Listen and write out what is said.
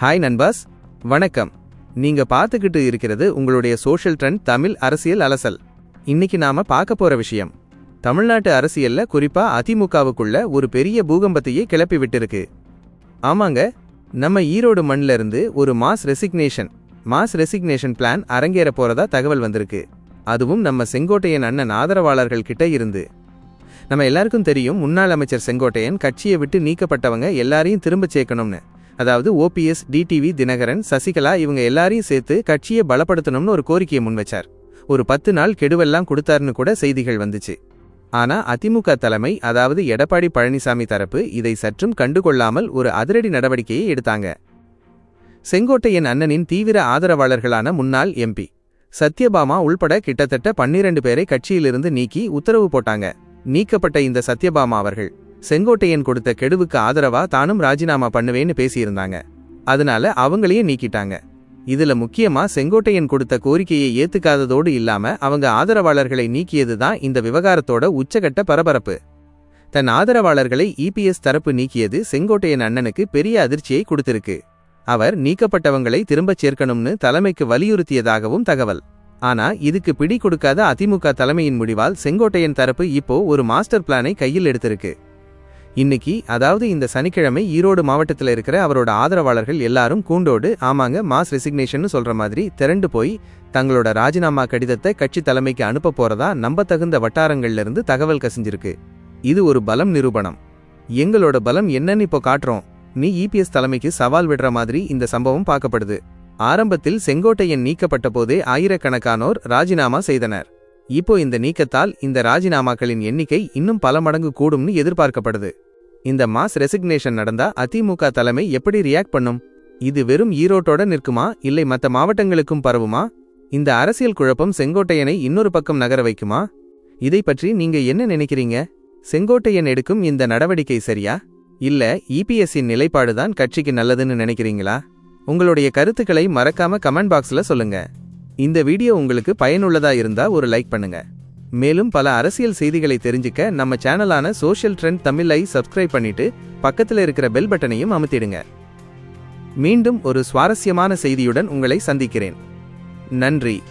Hi நண்பாஸ் வணக்கம். நீங்க பார்த்துக்கிட்டு இருக்கிறது உங்களுடைய சோஷியல் ட்ரெண்ட் தமிழ் அரசியல் அலசல். இன்னைக்கு நாம பார்க்க போற விஷயம். தமிழ்நாட்டு அரசியல்ல குறிப்பா அதிமுகவுக்குள்ள ஒரு பெரிய பூகம்பத்தையே கிளப்பி விட்டுருக்கு. ஆமாங்க நம்ம ஈரோடு மண்ல இருந்து ஒரு mass resignation mass resignation plan அரங்கேற போறதா தகவல் வந்திருக்கு. அதுவும் நம்ம செங்கோட்டையன் அண்ணன் ஆதரவாளர்கள் கிட்ட இருந்து. நம்ம எல்லாருக்கும் தெரியும் முன்னாள் அமைச்சர் செங்கோட்டையன் கட்சியை விட்டு நீக்கப்பட்டவங்க எல்லாரையும் திரும்ப சேர்க்கணும்னு. அதாவது ஓபிஎஸ் டிடிவி தினகரன் சசிகலா இவங்க எல்லாரையும் சேர்த்து கட்சியை பலப்படுத்தணும்னு ஒரு கோரிக்கையை முன்வச்சார் ஒரு பத்து நாள் கெடுவெல்லாம் கொடுத்தாருன்னு கூட செய்திகள் வந்துச்சு. ஆனா அதிமுக தலைமை அதாவது எடப்பாடி பழனிசாமி தரப்பு இதை சற்றும் கண்டுகொள்ளாமல் ஒரு அதிரடி நடவடிக்கையை எடுத்தாங்க. செங்கோட்டையன் அண்ணனின் தீவிர ஆதரவாளர்களான முன்னாள் எம்பி சத்யபாமா உள்பட கிட்டத்தட்ட பன்னிரண்டு பேரை கட்சியிலிருந்து நீக்கி உத்தரவு போட்டாங்க. நீக்கப்பட்ட இந்த சத்யபாமா அவர்கள். செங்கோட்டையன் கொடுத்த கெடுவுக்கு ஆதரவா தானும் ராஜினாமா பண்ணுவேன்னு பேசியிருந்தாங்க. அதனால அவங்களையும் நீக்கிட்டாங்க. இதுல முக்கியமா செங்கோட்டையன் கொடுத்த கோரிக்கையை ஏத்துக்காததோடு இல்லாம அவங்க ஆதரவாளர்களை நீக்கியதுதான் இந்த விவகாரத்தோட உச்சகட்ட பரபரப்பு. தன் ஆதரவாளர்களை இபிஎஸ் தரப்பு நீக்கியது செங்கோட்டையன் அண்ணனுக்கு பெரிய அதிர்ச்சியை கொடுத்திருக்கு. அவர் நீக்கப்பட்டவங்களை திரும்பச் சேர்க்கணும்னு தலைமைக்கு வலியுறுத்தியதாகவும் தகவல். ஆனா இதுக்கு பிடி கொடுக்காத அதிமுக தலைமையின் முடிவால் செங்கோட்டையன் தரப்பு இப்போ ஒரு மாஸ்டர் பிளானை கையில் எடுத்திருக்கு. இன்னைக்கு அதாவது இந்த சனிக்கிழமை ஈரோடு மாவட்டத்தில் இருக்கிற அவரோட ஆதரவாளர்கள் எல்லாரும் கூண்டோடு ஆமாங்க மாஸ் ரெசிக்னேஷன் சொல்ற மாதிரி திரண்டு போய் தங்களோட ராஜினாமா கடிதத்தை கட்சி தலைமைக்கு அனுப்ப போறதா நம்பத்தகுந்த வட்டாரங்கள்ல இருந்து தகவல் கசிஞ்சிருக்கு. இது ஒரு பலம் நிரூபணம். எங்களோட பலம் என்னன்னு இப்போ காட்டுறோம். நீ இபிஎஸ் தலைமைக்கு சவால் விடுற மாதிரி இந்த சம்பவம் பார்க்கப்படுது. ஆரம்பத்தில் செங்கோட்டையன் நீக்கப்பட்ட போதே ஆயிரக்கணக்கானோர் ராஜினாமா செய்தனர். இப்போ இந்த நீக்கத்தால் இந்த ராஜினாமாக்களின் எண்ணிக்கை இன்னும் பல மடங்கு கூடும்னு எதிர்பார்க்கப்படுது. இந்த மாஸ் ரெசிக்னேஷன் நடந்தா அதிமுக தலைமை எப்படி ரியாக்ட் பண்ணும்? இது வெறும் ஈரோட்டோட நிற்குமா? இல்லை மற்ற மாவட்டங்களுக்கும் பரவுமா? இந்த அரசியல் குழப்பம் செங்கோட்டையனை இன்னொரு பக்கம் நகர வைக்குமா? இதை பற்றி நீங்க என்ன நினைக்கிறீங்க? செங்கோட்டையன் எடுக்கும் இந்த நடவடிக்கை சரியா? இல்ல இபிஎஸ்ஸின் நிலைப்பாடுதான் கட்சிக்கு நல்லதுன்னு நினைக்கிறீங்களா? உங்களுடைய கருத்துக்களை மறக்காம கமெண்ட் பாக்ஸ்ல சொல்லுங்க. இந்த வீடியோ உங்களுக்கு பயனுள்ளதா இருந்தா ஒரு லைக் பண்ணுங்க. மேலும் பல அரசியல் செய்திகளை தெரிஞ்சுக்க நம்ம சேனலான சோஷியல் ட்ரெண்ட் தமிழை சப்ஸ்கிரைப் பண்ணிட்டு பக்கத்தில் இருக்கிற பெல் பட்டனையும் அமுத்திடுங்க. மீண்டும் ஒரு சுவாரஸ்யமான செய்தியுடன் உங்களை சந்திக்கிறேன். நன்றி.